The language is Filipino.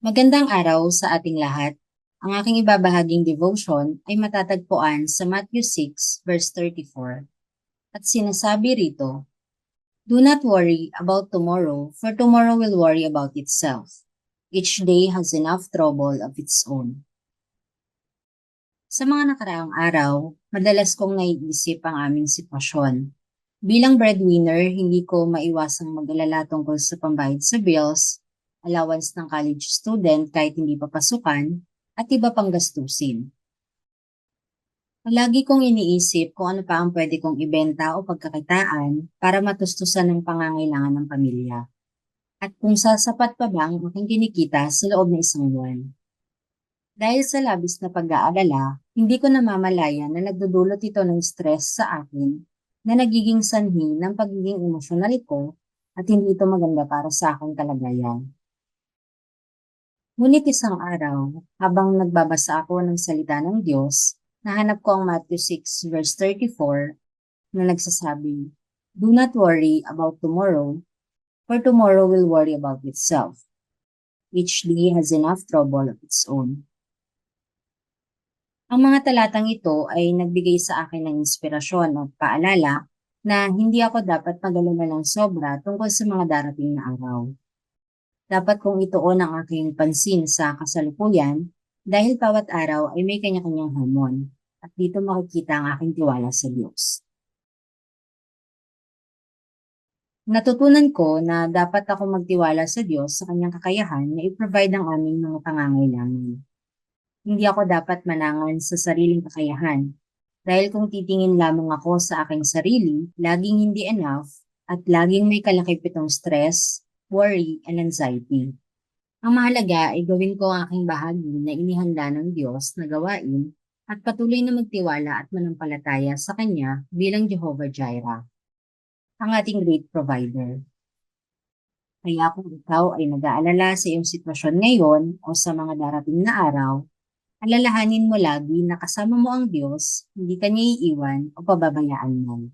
Magandang araw sa ating lahat. Ang aking ibabahaging devotion ay matatagpuan sa Matthew 6 verse 34. At sinasabi rito, Do not worry about tomorrow, for tomorrow will worry about itself. Each day has enough trouble of its own. Sa mga nakaraang araw, madalas kong naiisip ang aming sitwasyon. Bilang breadwinner, hindi ko maiwasang mag-alala tungkol sa pambayad sa bills, allowance ng college student kahit hindi papasukan, at iba pang gastusin. Palagi kong iniisip kung ano pa ang pwede kong ibenta o pagkakitaan para matustusan ng pangangailangan ng pamilya. At kung sasapat pa ba ang aking kinikita sa loob ng isang buwan. Dahil sa labis na pag-aalala, hindi ko namamalaya na nagdudulot ito ng stress sa akin na nagiging sanhi ng pagiging emosyonal ko at hindi ito maganda para sa aking kalagayan. Ngunit isang araw, habang nagbabasa ako ng salita ng Diyos, nahanap ko ang Matthew 6 verse 34 na nagsasabi, Do not worry about tomorrow, for tomorrow will worry about itself. Each day has enough trouble of its own. Ang mga talatang ito ay nagbigay sa akin ng inspirasyon at paalala na hindi ako dapat magalala ng sobra tungkol sa mga darating na araw. Dapat kong ituon ang aking pansin sa kasalukuyan dahil bawat araw ay may kanya-kanyang hamon at dito makikita ang aking tiwala sa Diyos. Natutunan ko na dapat ako magtiwala sa Diyos sa kanyang kakayahan na i-provide ang aming mga pangangailangan. Hindi ako dapat manangan sa sariling kakayahan dahil kung titingin lamang ako sa aking sarili, laging hindi enough at laging may kalakipitong stress, worry, and anxiety. Ang mahalaga ay gawin ko ang aking bahagi na inihanda ng Diyos na gawain at patuloy na magtiwala at manampalataya sa Kanya bilang Jehovah Jireh, ang ating great provider. Kaya kung ikaw ay nag-aalala sa iyong sitwasyon ngayon o sa mga darating na araw, alalahanin mo lagi na kasama mo ang Diyos, hindi ka niya iiwan o pababayaan mo.